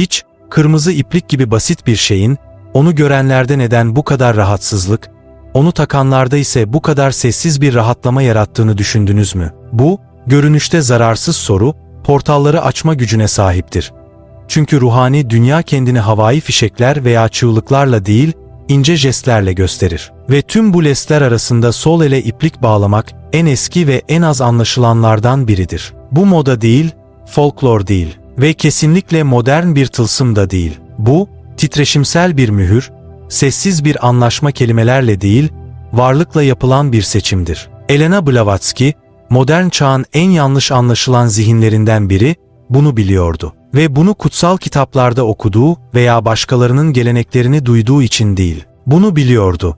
Hiç, kırmızı iplik gibi basit bir şeyin, onu görenlerde neden bu kadar rahatsızlık, onu takanlarda ise bu kadar sessiz bir rahatlama yarattığını düşündünüz mü? Bu, görünüşte zararsız soru, portalları açma gücüne sahiptir. Çünkü ruhani dünya kendini havai fişekler veya çığlıklarla değil, ince jestlerle gösterir. Ve tüm bu lesler arasında sol ele iplik bağlamak en eski ve en az anlaşılanlardan biridir. Bu moda değil, folklor değil ve kesinlikle modern bir tılsım da değil. Bu, titreşimsel bir mühür, sessiz bir anlaşma kelimelerle değil, varlıkla yapılan bir seçimdir. Elena Blavatsky, modern çağın en yanlış anlaşılan zihinlerinden biri, bunu biliyordu. Ve bunu kutsal kitaplarda okuduğu veya başkalarının geleneklerini duyduğu için değil. Bunu biliyordu.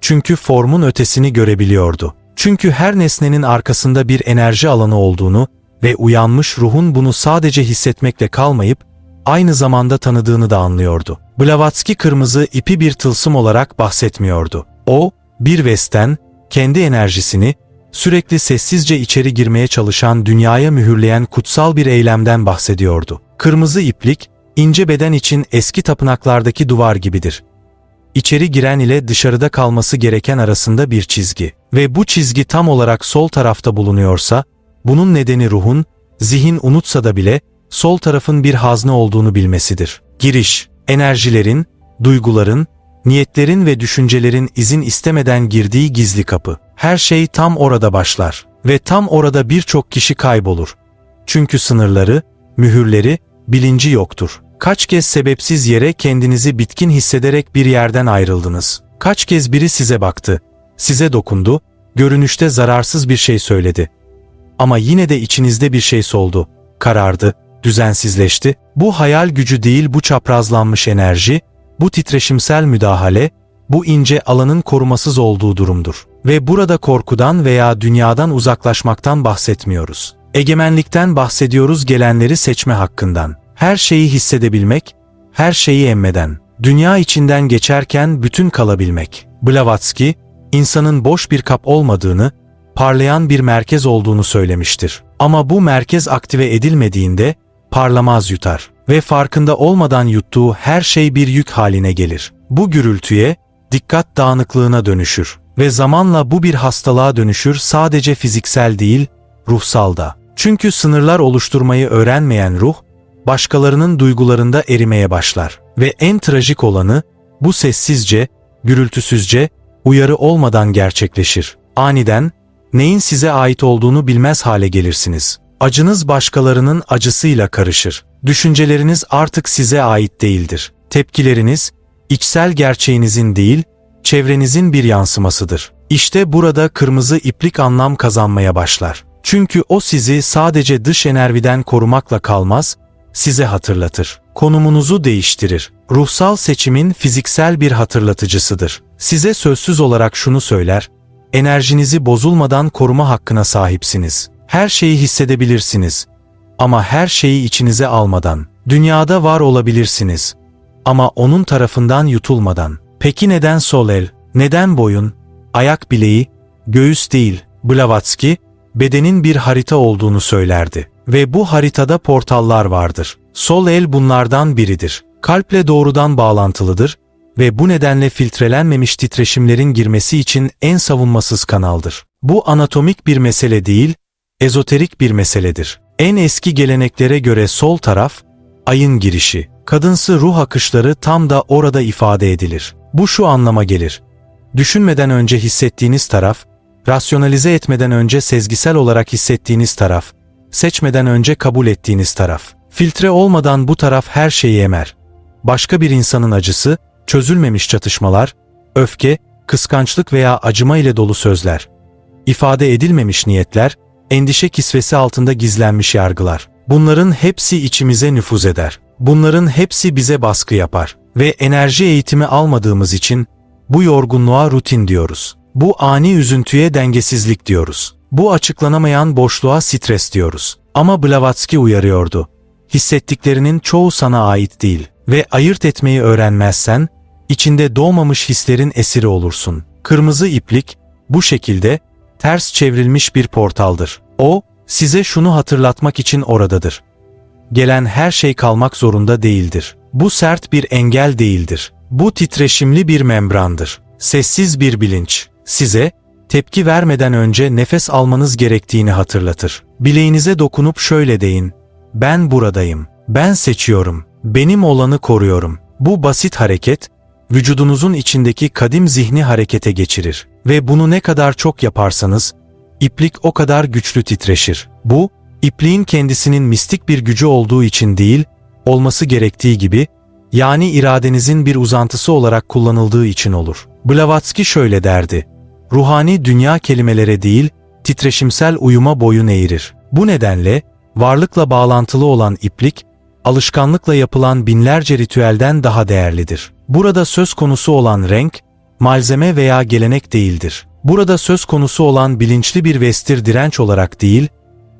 Çünkü formun ötesini görebiliyordu. Çünkü her nesnenin arkasında bir enerji alanı olduğunu ve uyanmış ruhun bunu sadece hissetmekle kalmayıp, aynı zamanda tanıdığını da anlıyordu. Blavatsky kırmızı ipi bir tılsım olarak bahsetmiyordu. O, bir vesten, kendi enerjisini, sürekli sessizce içeri girmeye çalışan dünyaya mühürleyen kutsal bir eylemden bahsediyordu. Kırmızı iplik, ince beden için eski tapınaklardaki duvar gibidir. İçeri giren ile dışarıda kalması gereken arasında bir çizgi ve bu çizgi tam olarak sol tarafta bulunuyorsa, bunun nedeni ruhun, zihin unutsa da bile, sol tarafın bir hazne olduğunu bilmesidir. Giriş, enerjilerin, duyguların, niyetlerin ve düşüncelerin izin istemeden girdiği gizli kapı. Her şey tam orada başlar ve tam orada birçok kişi kaybolur. Çünkü sınırları, mühürleri, bilinci yoktur. Kaç kez sebepsiz yere kendinizi bitkin hissederek bir yerden ayrıldınız? Kaç kez biri size baktı, size dokundu, görünüşte zararsız bir şey söyledi. Ama yine de içinizde bir şey soldu, karardı, düzensizleşti. Bu hayal gücü değil bu çaprazlanmış enerji, bu titreşimsel müdahale, bu ince alanın korumasız olduğu durumdur. Ve burada korkudan veya dünyadan uzaklaşmaktan bahsetmiyoruz. Egemenlikten bahsediyoruz gelenleri seçme hakkından. Her şeyi hissedebilmek, her şeyi emmeden, dünya içinden geçerken bütün kalabilmek. Blavatsky, insanın boş bir kap olmadığını, parlayan bir merkez olduğunu söylemiştir. Ama bu merkez aktive edilmediğinde, parlamaz yutar ve farkında olmadan yuttuğu her şey bir yük haline gelir. Bu gürültüye, dikkat dağınıklığına dönüşür ve zamanla bu bir hastalığa dönüşür sadece fiziksel değil, ruhsal da. Çünkü sınırlar oluşturmayı öğrenmeyen ruh, başkalarının duygularında erimeye başlar. Ve en trajik olanı, bu sessizce, gürültüsüzce, uyarı olmadan gerçekleşir. Aniden, neyin size ait olduğunu bilmez hale gelirsiniz. Acınız başkalarının acısıyla karışır. Düşünceleriniz artık size ait değildir. Tepkileriniz, içsel gerçeğinizin değil, çevrenizin bir yansımasıdır. İşte burada kırmızı iplik anlam kazanmaya başlar. Çünkü o sizi sadece dış enerjiden korumakla kalmaz, size hatırlatır. Konumunuzu değiştirir. Ruhsal seçimin fiziksel bir hatırlatıcısıdır. Size sözsüz olarak şunu söyler, enerjinizi bozulmadan koruma hakkına sahipsiniz. Her şeyi hissedebilirsiniz. Ama her şeyi içinize almadan. Dünyada var olabilirsiniz. Ama onun tarafından yutulmadan. Peki neden sol el, neden boyun, ayak bileği, göğüs değil? Blavatsky, bedenin bir harita olduğunu söylerdi. Ve bu haritada portallar vardır. Sol el bunlardan biridir. Kalple doğrudan bağlantılıdır ve bu nedenle filtrelenmemiş titreşimlerin girmesi için en savunmasız kanaldır. Bu anatomik bir mesele değil, ezoterik bir meseledir. En eski geleneklere göre sol taraf, ayın girişi, kadınsı ruh akışları tam da orada ifade edilir. Bu şu anlama gelir. Düşünmeden önce hissettiğiniz taraf, rasyonalize etmeden önce sezgisel olarak hissettiğiniz taraf, seçmeden önce kabul ettiğiniz taraf. Filtre olmadan bu taraf her şeyi emer. Başka bir insanın acısı, çözülmemiş çatışmalar, öfke, kıskançlık veya acıma ile dolu sözler. ifade edilmemiş niyetler, endişe kisvesi altında gizlenmiş yargılar. Bunların hepsi içimize nüfuz eder. Bunların hepsi bize baskı yapar. Ve enerji eğitimi almadığımız için bu yorgunluğa rutin diyoruz. Bu ani üzüntüye dengesizlik diyoruz. Bu açıklanamayan boşluğa stres diyoruz. Ama Blavatsky uyarıyordu. Hissettiklerinin çoğu sana ait değil ve ayırt etmeyi öğrenmezsen, içinde doğmamış hislerin esiri olursun. Kırmızı iplik, bu şekilde, ters çevrilmiş bir portaldır. O, size şunu hatırlatmak için oradadır. gelen her şey kalmak zorunda değildir. Bu sert bir engel değildir. Bu titreşimli bir membrandır. Sessiz bir bilinç. Size, tepki vermeden önce nefes almanız gerektiğini hatırlatır. Bileğinize dokunup şöyle deyin. Ben buradayım. Ben seçiyorum. Benim olanı koruyorum. Bu basit hareket, vücudunuzun içindeki kadim zihni harekete geçirir. Ve bunu ne kadar çok yaparsanız, iplik o kadar güçlü titreşir. Bu, ipliğin kendisinin mistik bir gücü olduğu için değil, olması gerektiği gibi, yani iradenizin bir uzantısı olarak kullanıldığı için olur. Blavatsky şöyle derdi, ruhani dünya kelimelere değil, titreşimsel uyuma boyun eğirir. Bu nedenle, varlıkla bağlantılı olan iplik, alışkanlıkla yapılan binlerce ritüelden daha değerlidir. Burada söz konusu olan renk, malzeme veya gelenek değildir. Burada söz konusu olan bilinçli bir vestir direnç olarak değil,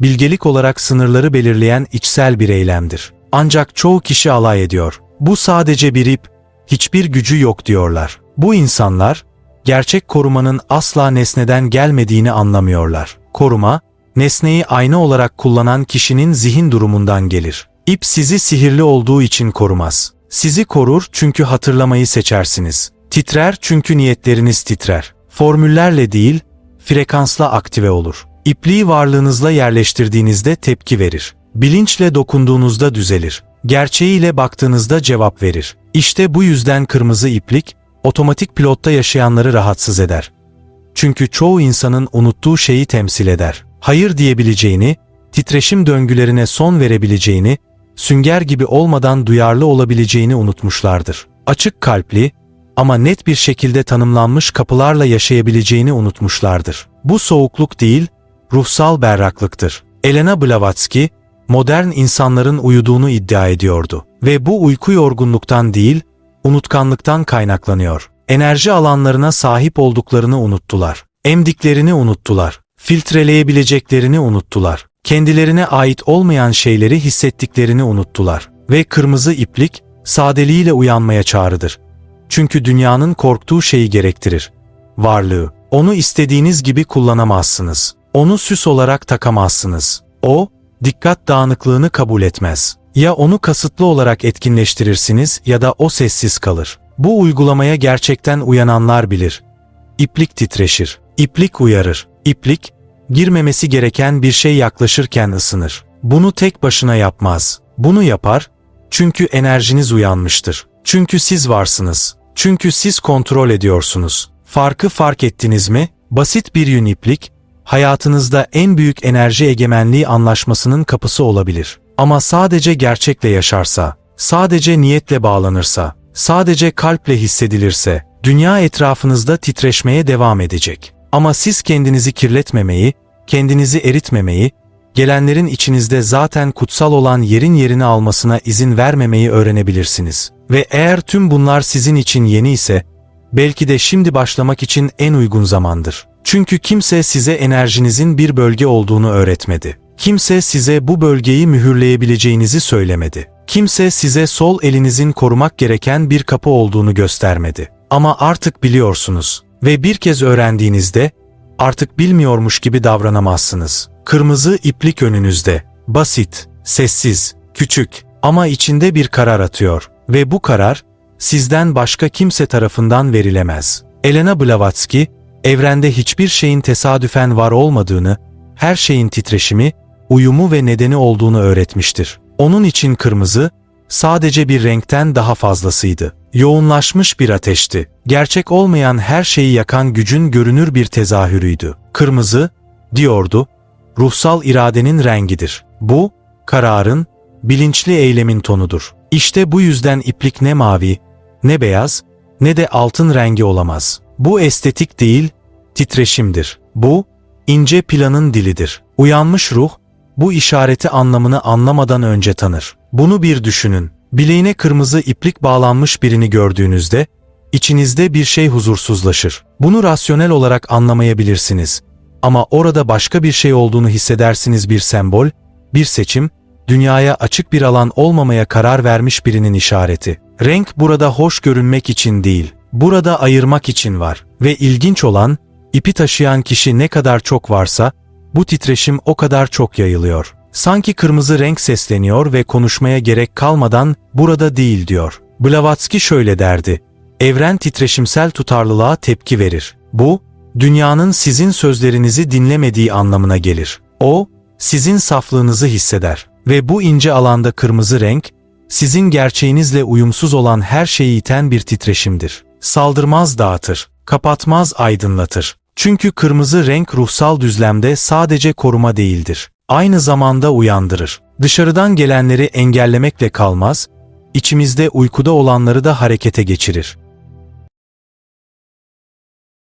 bilgelik olarak sınırları belirleyen içsel bir eylemdir. Ancak çoğu kişi alay ediyor. Bu sadece bir ip, hiçbir gücü yok diyorlar. Bu insanlar, gerçek korumanın asla nesneden gelmediğini anlamıyorlar. Koruma, nesneyi ayna olarak kullanan kişinin zihin durumundan gelir. İp sizi sihirli olduğu için korumaz. Sizi korur çünkü hatırlamayı seçersiniz. Titrer çünkü niyetleriniz titrer. Formüllerle değil, frekansla aktive olur. İpliği varlığınızla yerleştirdiğinizde tepki verir. Bilinçle dokunduğunuzda düzelir. Gerçeğiyle baktığınızda cevap verir. İşte bu yüzden kırmızı iplik, otomatik pilotta yaşayanları rahatsız eder. Çünkü çoğu insanın unuttuğu şeyi temsil eder. Hayır diyebileceğini, titreşim döngülerine son verebileceğini, sünger gibi olmadan duyarlı olabileceğini unutmuşlardır. Açık kalpli ama net bir şekilde tanımlanmış kapılarla yaşayabileceğini unutmuşlardır. Bu soğukluk değil, ruhsal berraklıktır. Elena Blavatsky, modern insanların uyuduğunu iddia ediyordu ve bu uyku yorgunluktan değil, unutkanlıktan kaynaklanıyor. Enerji alanlarına sahip olduklarını unuttular. Emdiklerini unuttular. Filtreleyebileceklerini unuttular. Kendilerine ait olmayan şeyleri hissettiklerini unuttular. Ve kırmızı iplik, sadeliğiyle uyanmaya çağrıdır. Çünkü dünyanın korktuğu şeyi gerektirir. Varlığı. Onu istediğiniz gibi kullanamazsınız. Onu süs olarak takamazsınız. O, dikkat dağınıklığını kabul etmez. Ya onu kasıtlı olarak etkinleştirirsiniz ya da o sessiz kalır. Bu uygulamaya gerçekten uyananlar bilir. İplik titreşir. İplik uyarır. İplik, girmemesi gereken bir şey yaklaşırken ısınır. Bunu tek başına yapmaz. Bunu yapar, çünkü enerjiniz uyanmıştır. Çünkü siz varsınız. Çünkü siz kontrol ediyorsunuz. Farkı fark ettiniz mi? Basit bir yün iplik, hayatınızda en büyük enerji egemenliği anlaşmasının kapısı olabilir. Ama sadece gerçekle yaşarsa, sadece niyetle bağlanırsa, sadece kalple hissedilirse, dünya etrafınızda titreşmeye devam edecek. Ama siz kendinizi kirletmemeyi, kendinizi eritmemeyi, gelenlerin içinizde zaten kutsal olan yerin yerini almasına izin vermemeyi öğrenebilirsiniz. Ve eğer tüm bunlar sizin için yeni ise, belki de şimdi başlamak için en uygun zamandır. Çünkü kimse size enerjinizin bir bölge olduğunu öğretmedi. Kimse size bu bölgeyi mühürleyebileceğinizi söylemedi. Kimse size sol elinizin korumak gereken bir kapı olduğunu göstermedi. Ama artık biliyorsunuz ve bir kez öğrendiğinizde artık bilmiyormuş gibi davranamazsınız. Kırmızı iplik önünüzde. Basit, sessiz, küçük ama içinde bir karar atıyor ve bu karar sizden başka kimse tarafından verilemez. Elena Blavatsky, evrende hiçbir şeyin tesadüfen var olmadığını, her şeyin titreşimi, uyumu ve nedeni olduğunu öğretmiştir. Onun için kırmızı, sadece bir renkten daha fazlasıydı. Yoğunlaşmış bir ateşti. Gerçek olmayan her şeyi yakan gücün görünür bir tezahürüydü. Kırmızı, diyordu, ruhsal iradenin rengidir. Bu, kararın, bilinçli eylemin tonudur. İşte bu yüzden iplik ne mavi, ne beyaz, ne de altın rengi olamaz. Bu estetik değil, titreşimdir. Bu, ince planın dilidir. Uyanmış ruh, bu işareti anlamını anlamadan önce tanır. Bunu bir düşünün. Bileğine kırmızı iplik bağlanmış birini gördüğünüzde, içinizde bir şey huzursuzlaşır. Bunu rasyonel olarak anlamayabilirsiniz. Ama orada başka bir şey olduğunu hissedersiniz bir sembol, bir seçim, dünyaya açık bir alan olmamaya karar vermiş birinin işareti. Renk burada hoş görünmek için değil, burada ayırmak için var. Ve ilginç olan, ipi taşıyan kişi ne kadar çok varsa, bu titreşim o kadar çok yayılıyor. Sanki kırmızı renk sesleniyor ve konuşmaya gerek kalmadan burada değil diyor. Blavatsky şöyle derdi. Evren titreşimsel tutarlılığa tepki verir. Bu, dünyanın sizin sözlerinizi dinlemediği anlamına gelir. O, sizin saflığınızı hisseder. Ve bu ince alanda kırmızı renk, sizin gerçeğinizle uyumsuz olan her şeyi iten bir titreşimdir. Saldırmaz dağıtır, kapatmaz aydınlatır. Çünkü kırmızı renk ruhsal düzlemde sadece koruma değildir. Aynı zamanda uyandırır. Dışarıdan gelenleri engellemekle kalmaz, içimizde uykuda olanları da harekete geçirir.